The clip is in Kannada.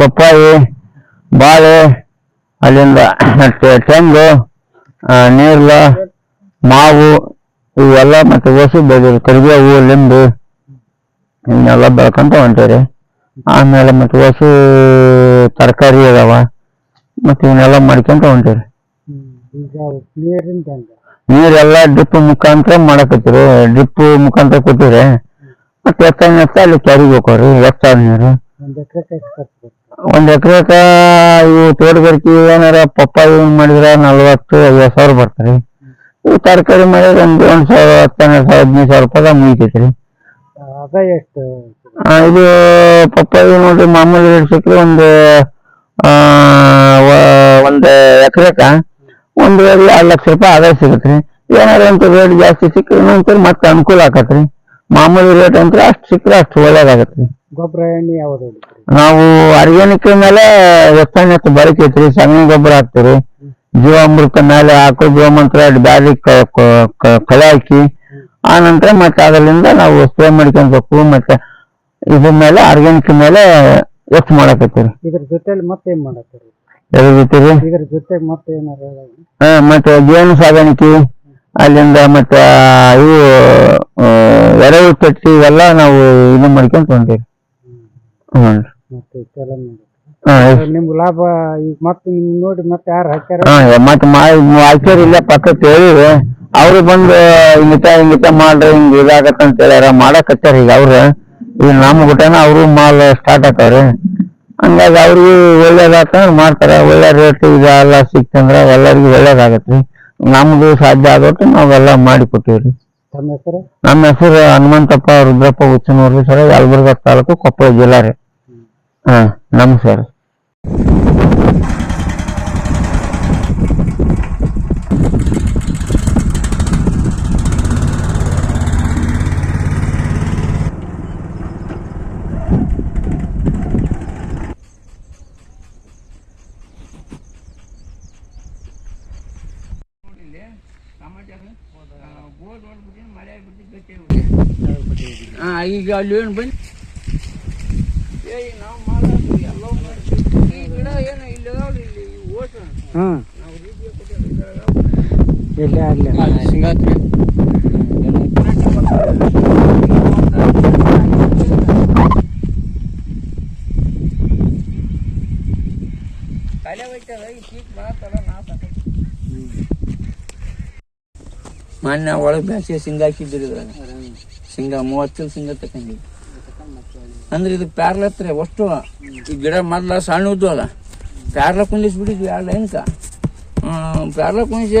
ಪಪ್ಪಾಯಿ, ಬಾಳೆ, ಅಲ್ಲಿಂದ ತೆಂಗು ನೀರ್ಲ, ಮಾವು, ಇವೆಲ್ಲ ಮತ್ತೆ ಹೊಸು ಬೆಳೆದಿರಿ ಕರಿಬೇವು, ಲಿಂಬು ಇವನ್ನೆಲ್ಲ ಬೆಳ್ಕೊಂತ ಹೊಂಟೇರಿ ಆಮೇಲೆ ಮತ್ತೆ ಹೊಸು ತರಕಾರಿ ಅದಾವ, ಮತ್ತೆ ಇವನ್ನೆಲ್ಲ ಮಾಡ್ಕೊಂತ ಹೊಂಟೇರಿ ನೀರೆಲ್ಲ ಡ್ರಿಪ್ ಮುಖಾಂತರ ಮಾಡಕತ್ತೀರಿ ಡ್ರಿಪ್ ಮುಖಾಂತರ ಕೊಟ್ಟಿರಿ ಮತ್ತೆ ಎತ್ತ ಅಲ್ಲಿ ಕ್ಯಾರಿಗೆ ಹೋಗೋರಿ ಎತ್ತ ನೀರು. ಒಂದ್ ಎಕರೆಕ ಇವು ತೋಟಗಾರಿಕೆ ಏನಾರ ಪಪ್ಪಾಯಿ ಮಾಡಿದ್ರೆ ನಲ್ವತ್ತು ಐವತ್ ಸಾವಿರ ಬರ್ತಾರೆ ಇವು ತರಕಾರಿ ಮಾಡಿದ್ರೆ ಒಂದು ಒಂದ್ ಸಾವಿರ ಹತ್ತೆರಡು ಸಾವಿರ ಹದಿನೈದು ಸಾವಿರ ರೂಪಾಯಿ ಮುಗಿತೈತ್ರಿ. ಎಷ್ಟು ಆ, ಇದು ಪಪ್ಪಾಯಿ ನೋಡ್ರಿ ಮಾಮೂಲಿ ರೇಟ್ ಸಿಕ್ಕರೆ ಒಂದು ಆ, ವ- ಒಂದು ಎಕರೆಕ ಒಂದು ಎರಡು ಲಕ್ಷ ರೂಪಾಯಿ ಆದಾಯ ಸಿಗತ್ರಿ. ಏನಾರ ಅಂತ ರೇಟ್ ಜಾಸ್ತಿ ಸಿಕ್ಕರೆ ಒಂಚೂರು ಮತ್ತೆ ಅನುಕೂಲ ಆಕತ್ರಿ. ಮಾಮೂಲಿ ರೇಟ್ ಅಂತ ಅಷ್ಟು ಸಿಕ್ಕರೆ ಅಷ್ಟು ಒಳ್ಳೇದಾಗತ್ರಿ. ಗೊಬ್ಬರ ಎಣ್ಣೆ ಯಾವ್ದು ಹೊಡಿತೀರಿ ನಾವು ಆರ್ಗ್ಯಾನಿಕ್ ಮೇಲೆ ರಸಾಯನಿಕ ಬಳಕೆ ಐತ್ರಿ ಸಗಣಿ ಗೊಬ್ಬರ ಹಾಕ್ತೀರಿ. ಜೀವಾಮೃತ ಮೇಲೆ ಹಾಕೋ ಜೀವಮಂತ್ರ ಬ್ಯಾರಿ ಕಳೆ ಹಾಕಿ ಆ ನಂತರ ಮತ್ತೆ ಅದರಿಂದ ನಾವು ಸ್ಪ್ರೇ ಮಾಡ್ಕೊಬೇಕು ಮತ್ತೆ ಇದ್ರ ಮೇಲೆ ಆರ್ಗ್ಯಾನಿಕ್ ಮೇಲೆ ಹೆಚ್ಚು ಮಾಡಕತ್ತೀರಿ? ಇದ್ರ ಜೊತೆಲಿ ಮತ್ತೆ ಏನ್ ಮಾಡತ್ತೀರಿ? ಎದ್ರ ಜೊತೆಗೆ? ಇದ್ರ ಜೊತೆಗೆ ಮತ್ತೆ ಏನಾರ ಹಾ ಮತ್ತೆ ಜೇನು ಸಾಗಾಣಿಕೆ ಅಲ್ಲಿಂದ ಮತ್ತೆ ಇವು ಎರೆಹುಳು ತೊಟ್ಟಿ ಇವೆಲ್ಲ ನಾವು ಇದು ಮಾಡ್ಕೊಂತ ಹೊಂಟೀವಿ ಹ್ಞೂ ಮತ್ತೆ ಇಷ್ಟೆಲ್ಲ ಮಾಡಿ ಹಾಂ ನಿಮ್ಗೆ ಲಾಭ ಈಗ ಮತ್ತೆ ನಿಮ್ ನೋಡಿ ಮತ್ತೆ ಯಾರು ಹಾಕ್ಯಾರ? ಹಾ ಮತ್ ಹಾಕ್ಯಾರ ಇಲ್ಲ ಪಕ್ಕಕ್ಕೆ ಹೇಳಿವಿ ಅವ್ರು ಬಂದು ಹಿಂಗಿತ ಹಿಂಗಿತ ಮಾಡ್ರಿ ಹಿಂಗ್ ಇದಾಗತ್ತ ಅಂತ ಹೇಳ್ಯಾರ ಮಾಡಕತ್ತಾರ ಈಗ ಅವ್ರ. ಈಗ ನಮ್ಮ ಗುಟನ ಅವ್ರು ಮಾಲ್ ಸ್ಟಾರ್ಟ್ ಆತಾವ್ರಿ ಹಂಗಾಗಿ ಅವ್ರಿಗೆ ಒಳ್ಳೇದಾತ ಮಾಡ್ತಾರ. ಒಳ್ಳೆ ರೇಟ್ ಇದೆಲ್ಲ ಸಿಕ್ತಂದ್ರ ಎಲ್ಲರಿಗೂ ಒಳ್ಳೇದಾಗತ್ರಿ ನಮ್ದು ಸಾಧ್ಯ ಆಗೋಟ್ಟು ನಾವೆಲ್ಲ ಮಾಡಿ ಕೊಟ್ಟಿವ್ರಿ. ತಮ್ಮ ಹೆಸರು? ನಮ್ಮ ಹೆಸರು ಹನುಮಂತಪ್ಪ ರುದ್ರಪ್ಪ ಹುಚ್ಚನೂರ್ರಿ ಸರ್ ಯಲಬುರ್ಗ ತಾಲೂಕು ಕೊಪ್ಪಳ ಜಿಲ್ಲಾ ರೀ. ಹಾ ನಮಸ್ಕಾರ. ಈಗ ಅಲ್ಲಿ ಏನು ಬನ್ನಿ ನಾವು ಮಾಡೋದು ಎಲ್ಲ ಈ ಗಿಡ ಏನು ಇಲ್ಲ ಅಲ್ಲೇ ಸಿಂಗಾತ್ರಿ. ತಲೆ ಹೋಯ್ತದ ಈ ಸೀಟ್ ಬರತ್ತಲ್ಲ ನಾ ಮೊನ್ನೆ ಒಳಗೆ ಬ್ಯಾಸಿಗೆ ಸಿಂಗ ಹಾಕಿದ್ರಿ ಇದ್ರಾಗ. ಸಿಂಗ ಮೂವತ್ತು ಸಿಂಗ ತಕೊಂಡಿ ಅಂದ್ರೆ ಇದು ಪ್ಯಾರ್ಲತ್ರೆ ಅಷ್ಟು ಈ ಗಿಡ ಮೊದ್ಲ ಸಣ್ಣ ಉದ್ದು ಅಲ್ಲ. ಪ್ಯಾರ್ಲ ಕುಂದಿಸ್ಬಿಟ್ಟಿದ್ವಿ ಎರಡು ಲೈನ್ಕ ಪ್ಯಾರ್ಲ ಕುಂದಿಸಿ